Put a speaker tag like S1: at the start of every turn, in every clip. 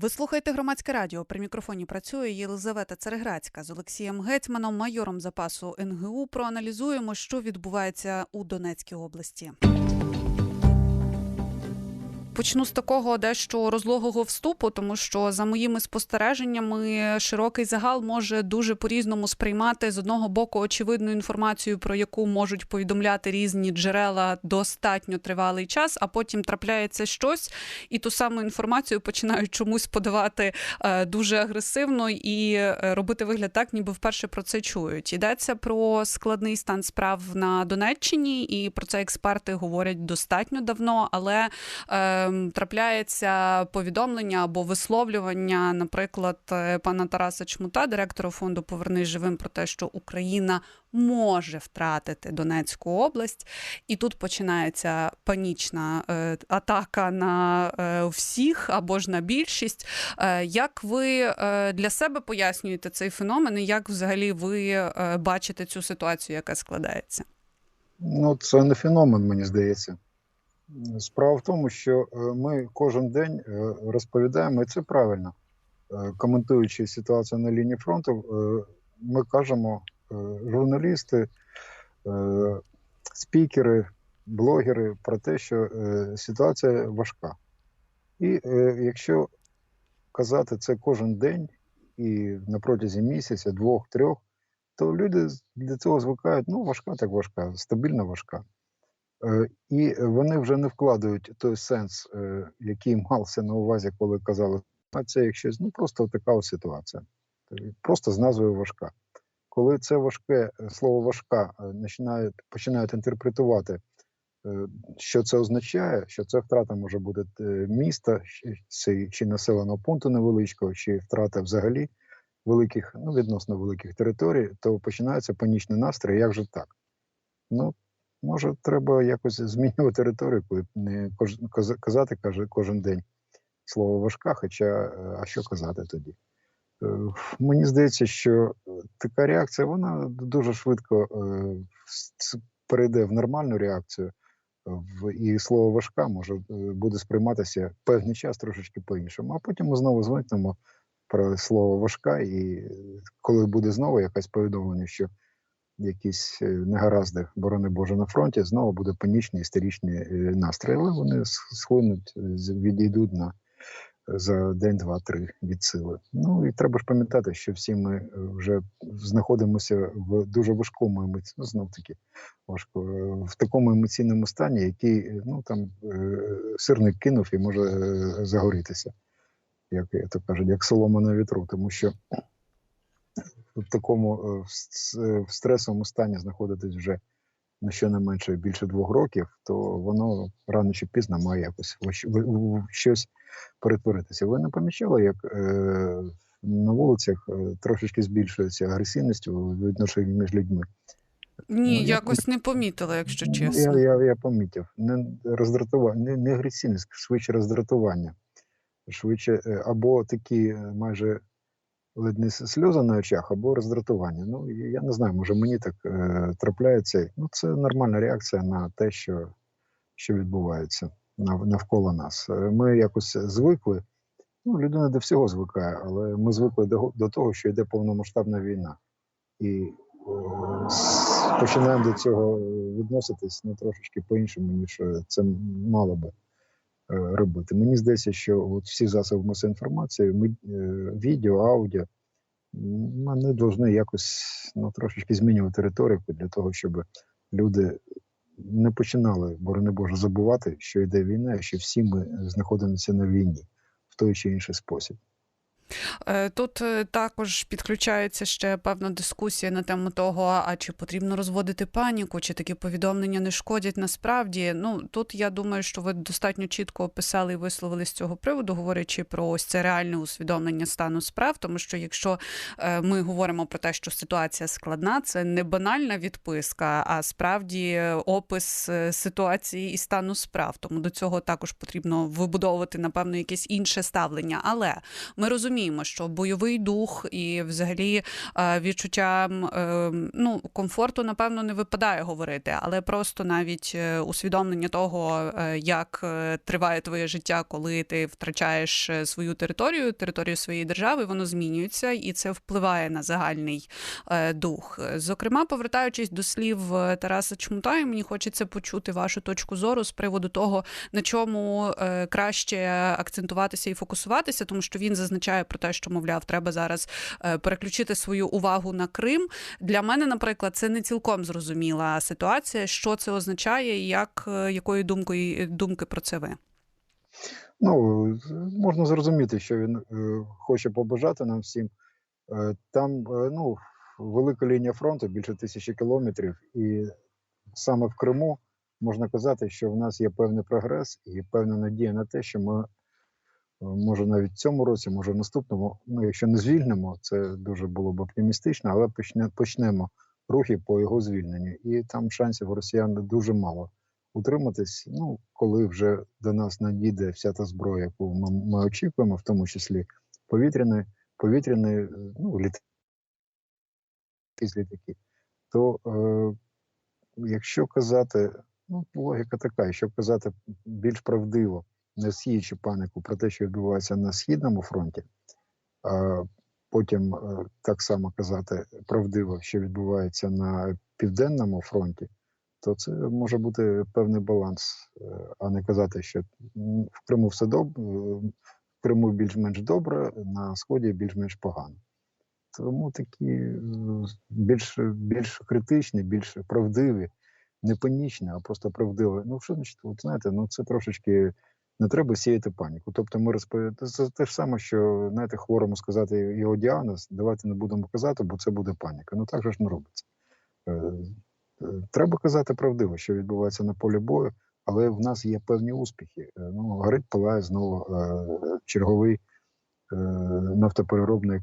S1: Ви слухаєте громадське радіо. При мікрофоні працює Єлизавета Цереграцька з Олексієм Гетьманом, майором запасу НГУ. Проаналізуємо, що відбувається у Донецькій області. Почну з такого дещо розлогого вступу, тому що за моїми спостереженнями широкий загал може дуже по-різному сприймати з одного боку очевидну інформацію, про яку можуть повідомляти різні джерела достатньо тривалий час, а потім трапляється щось, і ту саму інформацію починають чомусь подавати е, дуже агресивно і е, робити вигляд так, ніби вперше про це чують. Йдеться про складний стан справ на Донеччині, і про це експерти говорять достатньо давно, але. Е, трапляється повідомлення або висловлювання, наприклад, е, пана Тараса Чмута, директора фонду Повернись живим про те, що Україна може втратити Донецьку область, і тут починається панічна е, атака на е, всіх або ж на більшість. Як ви для себе пояснюєте цей феномен, і як взагалі ви бачите цю ситуацію, яка складається?
S2: Ну, це не феномен, мені здається. Справа в тому, що е, ми кожен день е, розповідаємо, і це правильно. Е, коментуючи ситуацію на лінії фронту, ми кажемо, журналісти, спікери, блогери про те, що ситуація важка. І якщо казати це кожен день і на протязі місяця, двох-трьох, то люди для цього звикають, ну, важка, так важка, стабільно важка. Е, і вони вже не вкладають той сенс, е, який мався на увазі, коли казали, а це якщось ну просто така ситуація, просто з назвою важка. Коли це важке е, слово важка починають починають інтерпретувати, що це означає, що це втрата може бути міста чи населеного пункту невеличкого, чи втрата взагалі великих, ну відносно великих територій, то починається панічний настрій, як же так? Ну Може, треба якось змінювати риторику, не казати каже кожен день слово важка, хоча е, а що казати тоді? Е, мені здається, що е, така реакція вона дуже швидко перейде в нормальну реакцію, і слово важка може буде сприйматися певний час трошечки по-іншому. А потім ми знову звикнемо про слово важка, і коли буде знову якесь повідомлення, що якісь е, негаразди, борони Боже, на фронті, знову буде панічні істеричні е, настрої, але вони схлинуть, е, відійдуть на за день, два-три від сили. Ну і треба ж пам'ятати, що всі ми вже знаходимося в дуже важкому емоційному, ну, знов таки важко в такому емоційному стані, який ну там сирник кинув і може загорітися, як я то кажуть, як солома на вітру, тому що в такому е, в стресовому стані знаходитись вже на щонайменше більше двох років, то воно рано чи пізно має якось в щось перетворитися. Ви не помічали, як е, на вулицях е, трошечки збільшується агресивність у відношенні між людьми?
S1: Ні, ну, якось не помітила, якщо чесно.
S2: Я я, я помітив. Не роздратування, не, не агресивність, швидше роздратування. Швидше, е, або такі майже ледь не сльози на очах або роздратування. Ну я не знаю, може мені так е, трапляється. Ну це нормальна реакція на те, що що відбувається навколо нас. Е, ми якось звикли. Ну, людина до всього звикає, але ми звикли до, до того, що йде повномасштабна війна, і е, починаємо до цього відноситись ну, трошечки по-іншому, ніж це мало би. Е, робити. Мені здається, що от всі засоби масової інформації, ми, е, відео, аудіо, вони повинні якось ну, трошечки змінювати риторику для того, щоб люди не починали, борони Боже, забувати, що йде війна, що всі ми знаходимося на війні в той чи інший спосіб.
S1: Е, тут е, також підключається ще певна дискусія на тему того, а чи потрібно розводити паніку, чи такі повідомлення не шкодять насправді. Ну тут я думаю, що ви достатньо чітко описали і висловили з цього приводу, говорячи про ось це реальне усвідомлення стану справ. Тому що якщо е, ми говоримо про те, що ситуація складна, це не банальна відписка, а справді опис ситуації і стану справ. Тому до цього також потрібно вибудовувати напевно якесь інше ставлення. Але ми розуміємо розуміємо, що бойовий дух і взагалі е, відчуття е, ну, комфорту, напевно, не випадає говорити, але просто навіть е, усвідомлення того, як триває твоє життя, коли ти втрачаєш свою територію, територію своєї держави, воно змінюється, і це впливає на загальний дух. Зокрема, повертаючись до слів Тараса Чмута, мені хочеться почути вашу точку зору з приводу того, на чому краще акцентуватися і фокусуватися, тому що він зазначає про те, що мовляв, треба зараз е, переключити свою увагу на Крим. Для мене, наприклад, це не цілком зрозуміла ситуація, що це означає, і як е, якої думкою думки про це ви.
S2: Ну, можна зрозуміти, що він е, хоче побажати нам всім. Там ну, велика лінія фронту, більше тисячі кілометрів, і саме в Криму можна казати, що в нас є певний прогрес і певна надія на те, що ми, може, навіть в цьому році, може в наступному, ну, якщо не звільнимо, це дуже було б оптимістично, але почне, почнемо рухи по його звільненню. І там шансів росіян дуже мало утриматись, ну, коли вже до нас надійде вся та зброя, яку ми, ми очікуємо, в тому числі повітряний, повітряний, е, ну, літ... якісь літаки, то е, якщо казати, ну, логіка така, якщо казати більш правдиво, не сіючи панику про те, що відбувається на Східному фронті, а потім е, так само казати правдиво, що відбувається на Південному фронті, то це може бути певний баланс, е, а не казати, що в Криму все добре, в Криму більш-менш добре, на Сході більш-менш погано. Тому такі е, більш, більш критичні, більш правдиві, не панічні, а просто правдиві. Ну, що значить, от знаєте, ну це трошечки не треба сіяти паніку. Тобто, ми розповідаємо, це те ж саме, що знаєте, хворому сказати його діагноз, давайте не будемо казати, бо це буде паніка. Ну так же ж не робиться. Е, е, Треба казати правдиво, що відбувається на полі бою, але в нас є певні успіхи. Е, Ну, горить палає знову черговий нафтопереробний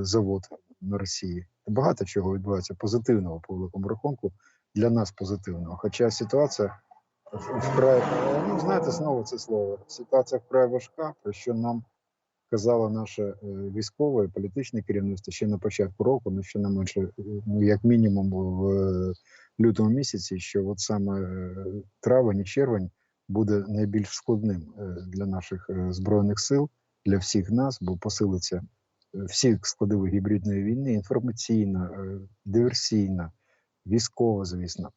S2: завод на Росії. Багато чого відбувається позитивного по великому рахунку для нас позитивного. Хоча ситуація вкрай, ну знаєте, знову це слово. Ситуація вкрай важка, про що нам казало наше військове і політичне керівництво ще на початку року, ну ще не менше, ну як мінімум в лютому місяці, що от саме е, травень і червень буде найбільш складним е, для наших е, збройних сил, для всіх нас, бо посилиться е, всі складові гібридної війни: інформаційна, диверсійна, військова, звісно.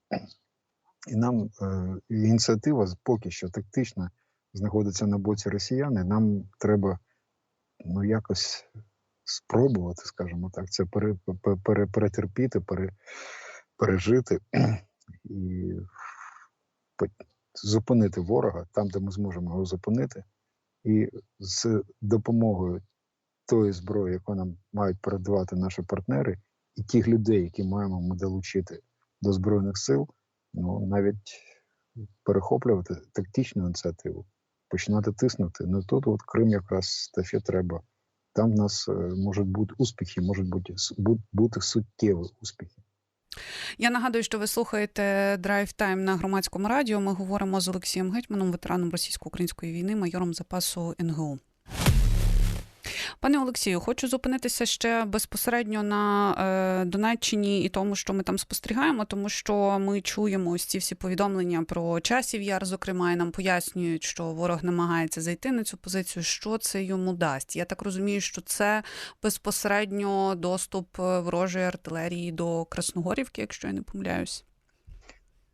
S2: І нам е, ініціатива поки що тактична знаходиться на боці росіян. і Нам треба ну якось спробувати, скажімо так, це пере, пере, пере, перетерпіти, пере, пережити і зупинити ворога там, де ми зможемо його зупинити, і з допомогою тої зброї, яку нам мають передавати наші партнери, і тих людей, які маємо ми долучити до збройних сил, ну навіть перехоплювати тактичну ініціативу, починати тиснути. Ну тут от Крим якраз те, що треба. Там в нас е, можуть бути успіхи, можуть бути, бути суттєві успіхи.
S1: Я нагадую, що ви слухаєте Драйв Тайм на громадському радіо. Ми говоримо з Олексієм Гетьманом, ветераном російсько-української війни, майором запасу НГУ. Пане Олексію, хочу зупинитися ще безпосередньо на е, Донеччині і тому, що ми там спостерігаємо, тому що ми чуємо ось ці всі повідомлення про часів яр, зокрема, і нам пояснюють, що ворог намагається зайти на цю позицію. Що це йому дасть? Я так розумію, що це безпосередньо доступ е, ворожої артилерії до Красногорівки, якщо я не помиляюсь.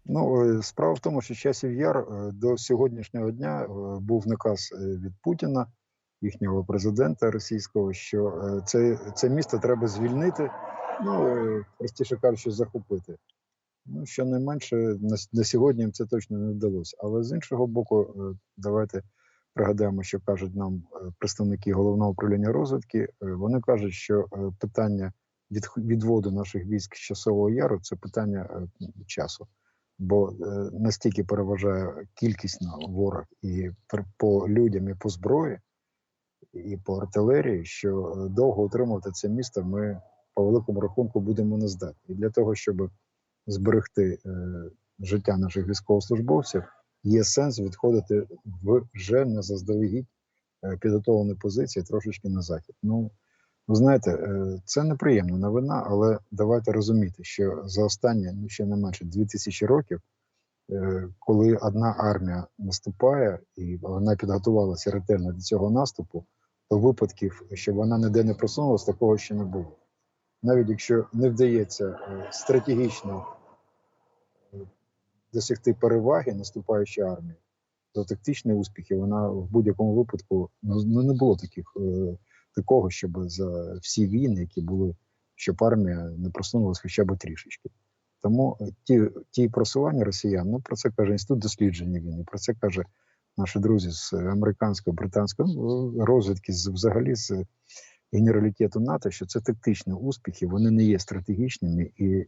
S2: Ну, е, справа в тому, що часів яр до сьогоднішнього дня був наказ від Путіна, їхнього президента російського, що е, це, це місто треба звільнити, ну е, простіше кажучи, захопити. Ну, щонайменше на, с- на сьогодні їм це точно не вдалося. Але з іншого боку, е, давайте пригадаємо, що кажуть нам представники головного управління розвідки. Вони кажуть, що питання від, відводу наших військ з часового яру це питання часу бо настільки переважає кількісно ворог і по людям, і по зброї, і по артилерії, що е, довго утримувати це місто ми по великому рахунку будемо не здатні. І для того, щоб зберегти е, життя наших військовослужбовців, є сенс відходити вже на заздалегідь е, підготовлені позиції трошечки на захід. Ну, ви знаєте, це неприємна новина, але давайте розуміти, що за останні ну, ще не менше 2000 років, коли одна армія наступає і вона підготувалася ретельно до цього наступу, випадків, щоб вона ніде не просунулася, такого ще не було. Навіть якщо не вдається е, стратегічно е, досягти переваги наступаючої армії, то тактичні успіхи вона в будь-якому випадку ну, ну, не було таких е, такого, щоб за всі війни, які були, щоб армія не просунулася хоча б трішечки. Тому ті, ті просування росіян, ну про це каже інститут дослідження війни, про це каже наші друзі з американського, британського ну, розвідки, з взагалі з генералітету НАТО, що це тактичні успіхи, вони не є стратегічними, і е,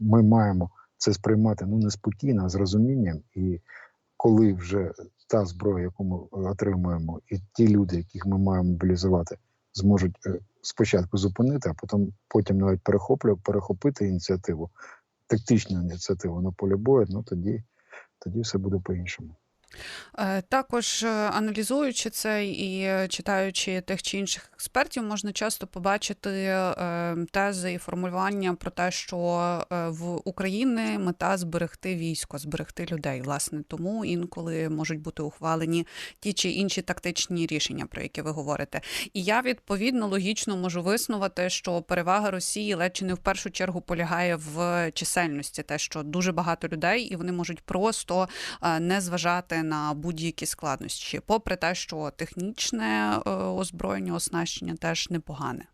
S2: ми маємо це сприймати ну не спокійно, а з розумінням. І коли вже та зброя, яку ми отримуємо, і ті люди, яких ми маємо мобілізувати, зможуть е, спочатку зупинити, а потім потім навіть перехоплю, перехопити ініціативу, тактичну ініціативу на полі бою, ну тоді, тоді все буде по-іншому.
S1: Е, Також е, аналізуючи це і е, читаючи тих чи інших експертів, можна часто побачити тези і формулювання про те, що в Україні мета зберегти військо, зберегти людей. Власне, тому інколи можуть бути ухвалені ті чи інші тактичні рішення, про які ви говорите. І я відповідно логічно можу виснувати, що перевага Росії ледь чи не в першу чергу полягає в чисельності, те, що дуже багато людей, і вони можуть просто не зважати на будь-які складнощі, попри те, що технічне е, озброєння, оснащення теж непогане.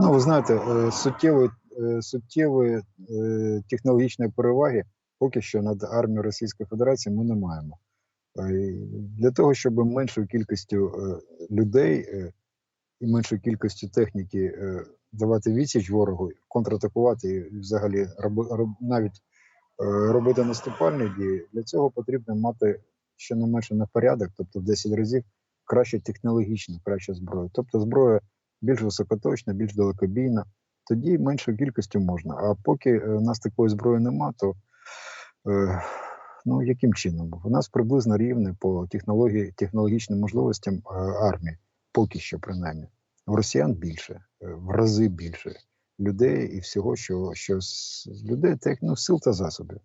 S2: Ну, ви знаєте, суттєвої, е, суттєвої е, технологічної переваги поки що над армією Російської Федерації ми не маємо. Для того, щоб меншою кількістю людей і меншою кількістю техніки давати відсіч ворогу, контратакувати і взагалі навіть робити наступальні дії, для цього потрібно мати щонайменше на порядок, тобто в 10 разів краще технологічно, краща зброя. Тобто зброя більш високоточна, більш далекобійна, тоді меншою кількістю можна. А поки е, у нас такої зброї нема, то е, ну яким чином? У нас приблизно рівне по технології, технологічним можливостям е, армії, поки що принаймні. В росіян більше, е, в рази більше людей і всього, що, що з людей тех, ну, сил та засобів.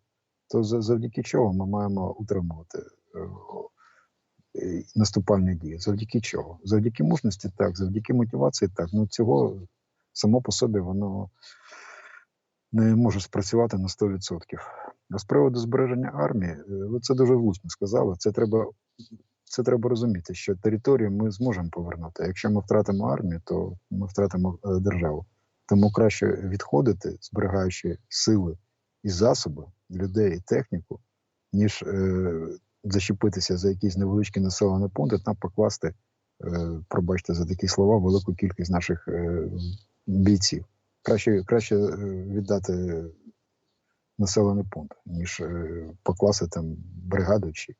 S2: То за- завдяки чого ми маємо утримувати е, наступальні дії? Завдяки чого? Завдяки мужності, так, завдяки мотивації, так. Ну цього само по собі воно не може спрацювати на 100%. А з приводу збереження армії, е, ви це дуже влучно сказали. Це треба, це треба розуміти, що територію ми зможемо повернути. Якщо ми втратимо армію, то ми втратимо е, державу. Тому краще відходити, зберігаючи сили і засоби, людей і техніку, ніж е, зачепитися за якісь невеличкі населені пункти, там покласти, е, пробачте за такі слова, велику кількість наших е, бійців. Краще, краще е, віддати населений пункт, ніж е, покласти там бригаду чи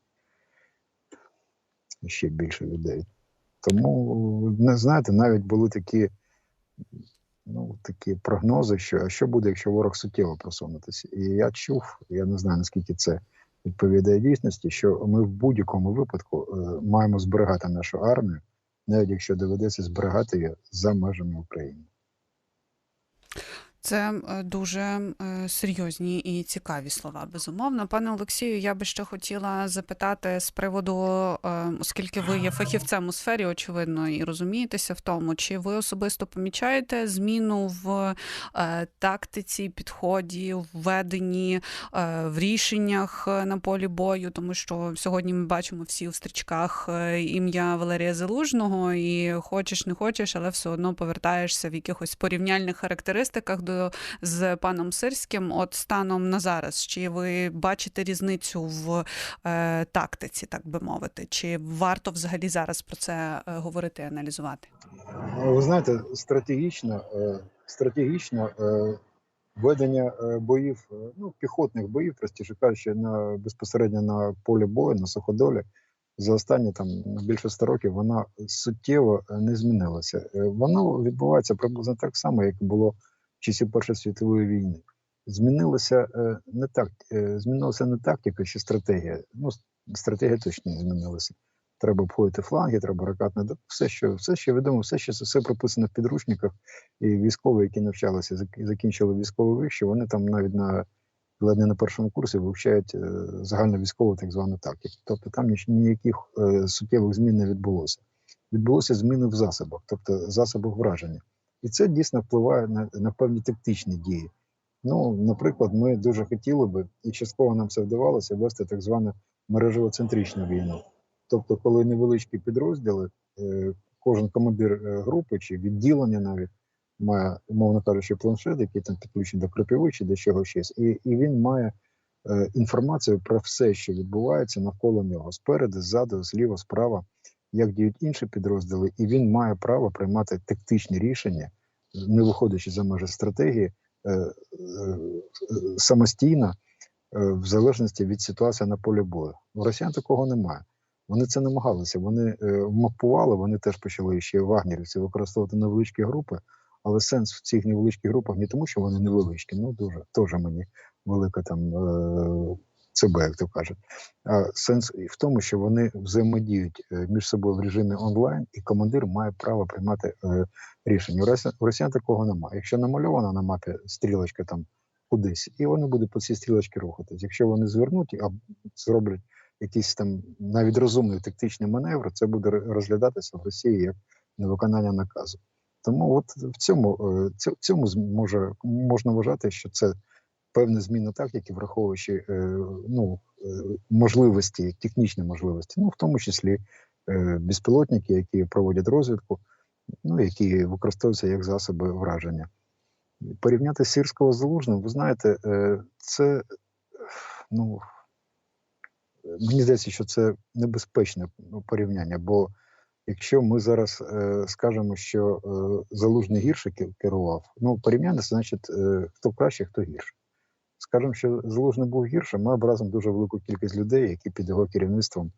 S2: ще більше людей. Тому, не знаєте, навіть були такі, ну, такі прогнози, що а що буде, якщо ворог суттєво просунутися. І я чув, я не знаю, наскільки це відповідає дійсності, що ми в будь-якому випадку е, маємо зберігати нашу армію, навіть якщо доведеться зберігати її за межами України.
S1: Це е, дуже е, серйозні і цікаві слова. Безумовно, пане Олексію, я би ще хотіла запитати з приводу, е, оскільки ви є фахівцем у сфері, очевидно, і розумієтеся в тому, чи ви особисто помічаєте зміну в тактиці, підході, в веденні, е, в рішеннях на полі бою, тому що сьогодні ми бачимо всі у стрічках ім'я Валерія Залужного, і хочеш не хочеш, але все одно повертаєшся в якихось порівняльних характеристиках до з паном Сирським. От станом на зараз, чи ви бачите різницю в е, тактиці, так би мовити, чи варто взагалі зараз про це е, говорити аналізувати?
S2: Ну, Ви знаєте, стратегічно, е, стратегічно е, ведення боїв, ну, піхотних боїв, простіше кажучи, на, безпосередньо на полі бою, на суходолі, за останні там більше 100 років вона суттєво не змінилася. Воно відбувається приблизно так само, як було часів Першої світової війни. Змінилося е, не так, е, змінилася не тактика чи стратегія. Ну, стратегія точно не змінилася. треба обходити фланги, треба ракетне да- все, що все, що відомо, все, що все прописано в підручниках. І військові, які навчалися, зак- закінчили військовий вище, вони там навіть на ледь не на першому курсі вивчають е, загальновійськову так звану тактику. Тобто там ніяких суттєвих змін не відбулося. Відбулося зміни в засобах, тобто засобах враження. І це дійсно впливає на, на певні тактичні дії. Ну, наприклад, ми дуже хотіли би, і частково нам це вдавалося, вести так звану мережево-центричну війну. Тобто, коли невеличкі підрозділи, е, кожен командир е, групи чи відділення навіть має, умовно кажучи, планшет, який там підключений до крапиви чи до чого щось, і, і він має е, інформацію про все, що відбувається навколо нього, спереду, ззаду, зліва, справа, як діють інші підрозділи, і він має право приймати тактичні рішення, не виходячи за межі стратегії, е, е, самостійно, е, в залежності від ситуації на полі бою. У росіян такого немає. Вони це намагалися. Вони мапували, вони теж почали ще вагнерівці використовувати невеличкі групи, але сенс в цих невеличких групах не тому, що вони невеличкі, ну дуже теж мені велика там ЦБ, як то кажуть. А сенс в тому, що вони взаємодіють е, між собою в режимі онлайн, і командир має право приймати е, рішення. Росіян, у росіян такого немає. Якщо намальована на мапі стрілочка там кудись, і вони будуть по цій стрілочці рухатись. Якщо вони звернуть а зроблять якийсь там навіть розумний тактичний маневр, це буде розглядатися в Росії як невиконання наказу. Тому от в цьому, е, ць- цьому може можна вважати, що це певна зміна тактики, враховуючи е, ну, е, можливості, технічні можливості, ну в тому числі е, безпілотники, які проводять розвідку, ну які використовуються як засоби враження. Порівняти сірського з залужним, ви знаєте, це ну мені здається, що це небезпечне ну, порівняння, бо якщо ми зараз скажемо, що залужний гірше керував, ну порівняння, це значить, хто краще, хто гірше. Скажемо, що залужний був гірше, ми образимо дуже велику кількість людей, які під його керівництвом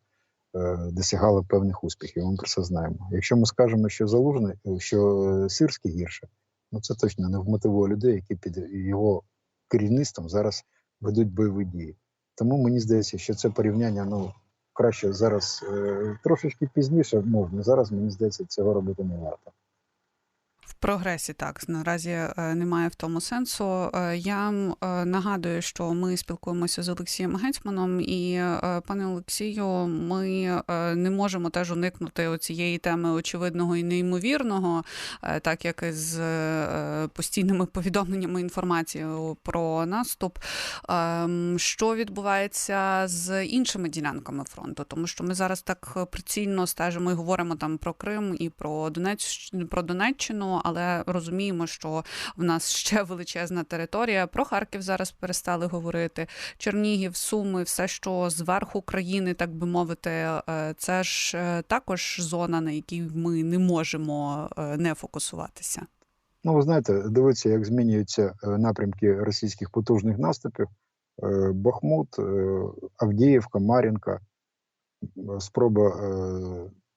S2: е, досягали певних успіхів. Ми про це знаємо. Якщо ми скажемо, що залужний, е, що е, сирський гірше, ну це точно не вмотивує людей, які під його керівництвом зараз ведуть бойові дії. Тому мені здається, що це порівняння ну краще зараз е, трошечки пізніше можна. Зараз мені здається, цього робити не варто.
S1: Прогресі так наразі е, немає в тому сенсу. Е, Я е, нагадую, що ми спілкуємося з Олексієм Гетьманом, і пане Олексію, ми не можемо теж уникнути цієї теми очевидного і неймовірного, так як і з постійними повідомленнями інформацією про наступ. Що відбувається з іншими ділянками фронту? Тому що ми зараз так прицільно стежимо і говоримо там про Крим і про Донеччину, про Донеччину, але розуміємо, що в нас ще величезна територія. Про Харків зараз перестали говорити. Чернігів, Суми, все, що зверху країни, так би мовити, е, це ж е, також зона, на якій ми не можемо е, не фокусуватися.
S2: Ну, ви знаєте, дивіться, як змінюються напрямки російських потужних наступів. Бахмут, Авдіївка, Мар'їнка, спроба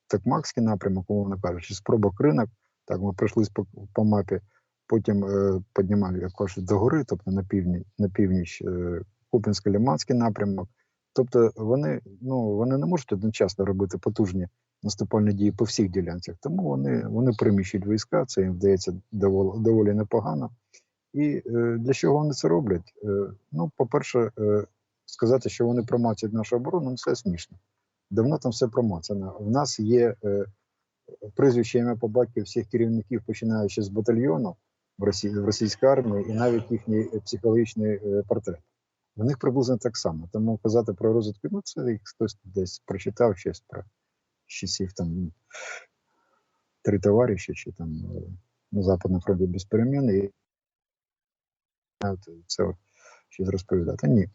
S2: Такмакський напрямок, умовно кажучи, спроба кринок. Так, ми пройшлись по, по мапі, потім е, піднімали як кажуть, до гори, тобто на північ, на північ е, Купінсько-Ліманський напрямок. Тобто вони, ну, вони не можуть одночасно робити потужні наступальні дії по всіх ділянцях. Тому вони, вони приміщують війська, це їм вдається доволі, доволі непогано. І е, для чого вони це роблять? Е, ну, по-перше, е, сказати, що вони промацять нашу оборону, ну це смішно. Давно там все промацано. В нас є е, прізвище ім'я по батьку всіх керівників, починаючи з батальйону в, Росії, в російській армії, і навіть їхній психологічний е, портрет. В них приблизно так само. Тому казати про розвитку, ну це їх хтось десь прочитав щось про часів там три товариші чи там е, на Западному фронті без перемін. І це от щось розповідати. Ні.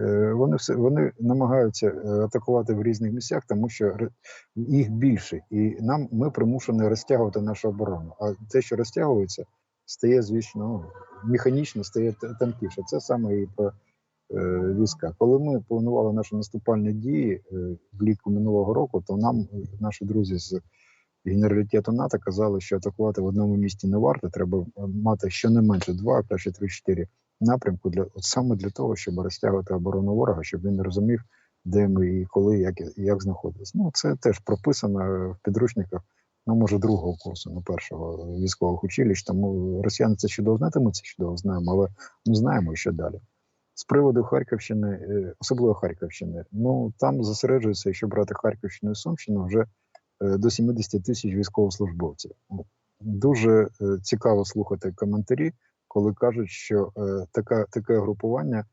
S2: Е, Вони все вони намагаються е, атакувати в різних місцях, тому що їх більше, і нам ми примушені розтягувати нашу оборону. А те, що розтягується, стає, звісно, механічно стає т- тонкіше. Це саме і про е, війська. Коли ми планували наші наступальні дії влітку минулого року, то нам наші друзі з генералітету НАТО казали, що атакувати в одному місті не варто. Треба мати щонайменше два, а краще три-чотири напрямку для от саме для того, щоб розтягувати оборону ворога, щоб він розумів, де ми і коли, як, як знаходились. Ну, це теж прописано в підручниках, ну, може, другого курсу, не першого військових училищ. Тому росіяни це чудово знатимуть, це чудово знаємо, але ми знаємо, що далі. З приводу Харківщини, е, особливо Харківщини, ну там зосереджується, якщо брати Харківщину і Сумщину, вже е, до 70 тисяч військовослужбовців. Ну, Дуже е, цікаво слухати коментарі, коли кажуть, що е, така, таке групування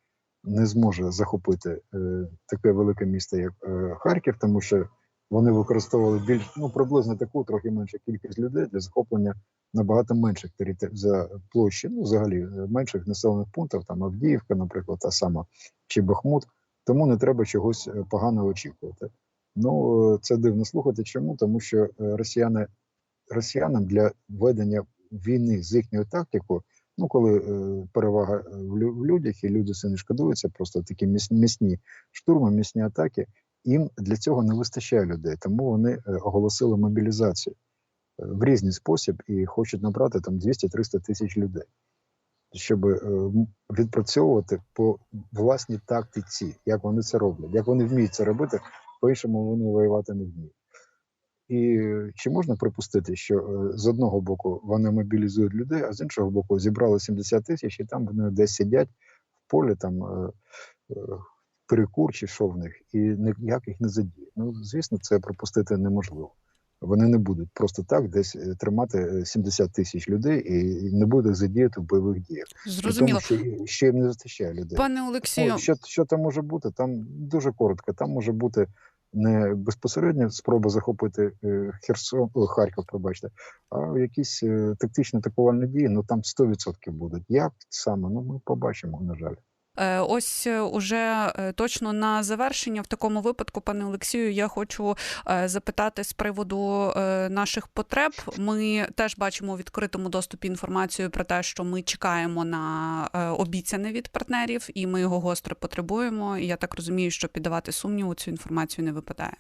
S2: не зможе захопити е, таке велике місто, як е, Харків, тому що вони використовували більш ну приблизно таку трохи меншу кількість людей для захоплення набагато менших територій за площі, ну взагалі е, менших населених пунктів, там Авдіївка, наприклад, та сама чи Бахмут. Тому не треба чогось е, поганого очікувати. Ну е, це дивно слухати. Чому? Тому що росіяни росіянам для ведення війни з їхньою тактикою, ну коли е, перевага е, в, лю- в людях і люди це не шкодуються, просто такі місні штурми, місні атаки. Їм для цього не вистачає людей, тому вони е, оголосили мобілізацію е, в різний спосіб і хочуть набрати там 200-300 тисяч людей, щоб відпрацьовувати по власній тактиці, як вони це роблять, як вони вміють це робити, по-іншому вони воювати не вміють. І чи можна припустити, що е, з одного боку вони мобілізують людей, а з іншого боку зібрали 70 тисяч, і там вони десь сидять в полі, там е, е, перекур чи що в них, і ніяк їх не задіє. Ну, звісно, це припустити неможливо. Вони не будуть просто так десь тримати е, 70 тисяч людей і не будуть задіяти в бойових діях.
S1: Зрозуміло.
S2: Тому, що ще їм не вистачає людей.
S1: Пане Олексію,
S2: що, що там може бути? Там дуже коротко. Там може бути не безпосередньо спроба захопити е, Херсон, о, Харків, пробачте, а якісь е, тактичні атакувальні дії. Ну там 100% будуть. Як саме? Ну ми побачимо, на жаль.
S1: Е, Ось е, уже е, точно на завершення в такому випадку, пане Олексію, я хочу запитати з приводу наших потреб. Ми теж бачимо у відкритому доступі інформацію про те, що ми чекаємо на обіцяне від партнерів, і ми його гостро потребуємо. І я так розумію, що піддавати сумніву цю інформацію не випадає.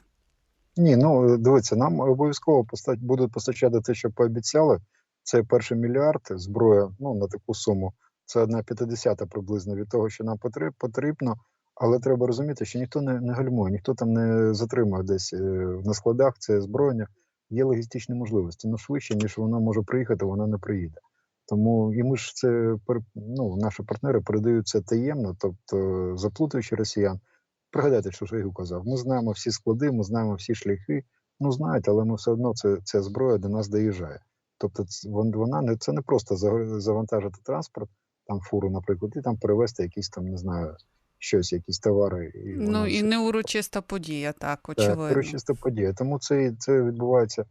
S2: Ні, ну дивіться, нам обов'язково поста- будуть постачати те, що пообіцяли. Це перший мільярд зброя ну, на таку суму. Це одна п'ятдесята приблизно від того, що нам потріб, потрібно. Але треба розуміти, що ніхто не, не гальмує, ніхто там не затримує десь е, на складах це озброєння. Є логістичні можливості. Ну швидше, ніж воно може приїхати, воно не приїде. Тому і ми ж це ну, наші партнери передають це таємно, тобто заплутуючи росіян. Пригадайте, що Шойгу казав. Ми знаємо всі склади, ми знаємо всі шляхи. Ну знаєте, але ми все одно це, ця зброя до нас доїжджає. Тобто, вон- вона не це не просто за- завантажити транспорт, там фуру, наприклад, і там перевезти якісь там, не знаю, щось, якісь товари. І
S1: Ну і
S2: все.
S1: не урочиста подія, так
S2: Так, урочиста подія. Тому це, це відбувається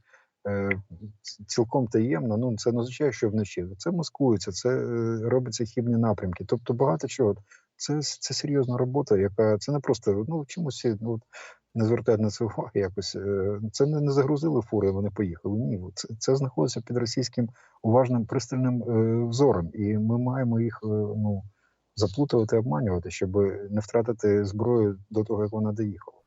S2: е, цілком таємно. Ну це не означає, що вночі. Це маскується, це е, робиться хібні напрямки. Тобто багато чого. Це, це серйозна робота, яка це не просто ну чомусь ну, не звертають на це уваги якось. е, Це не, не загрузили фури, вони поїхали. Ні, це, це знаходиться під російським уважним пристальним е, взором, і ми маємо їх е, ну, заплутувати, обманювати, щоб не втратити зброю до того, як вона доїхала.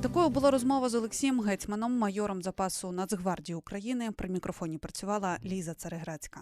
S1: Такою була розмова з Олексієм Гетьманом, майором запасу Нацгвардії України. При мікрофоні працювала Ліза Цареградська.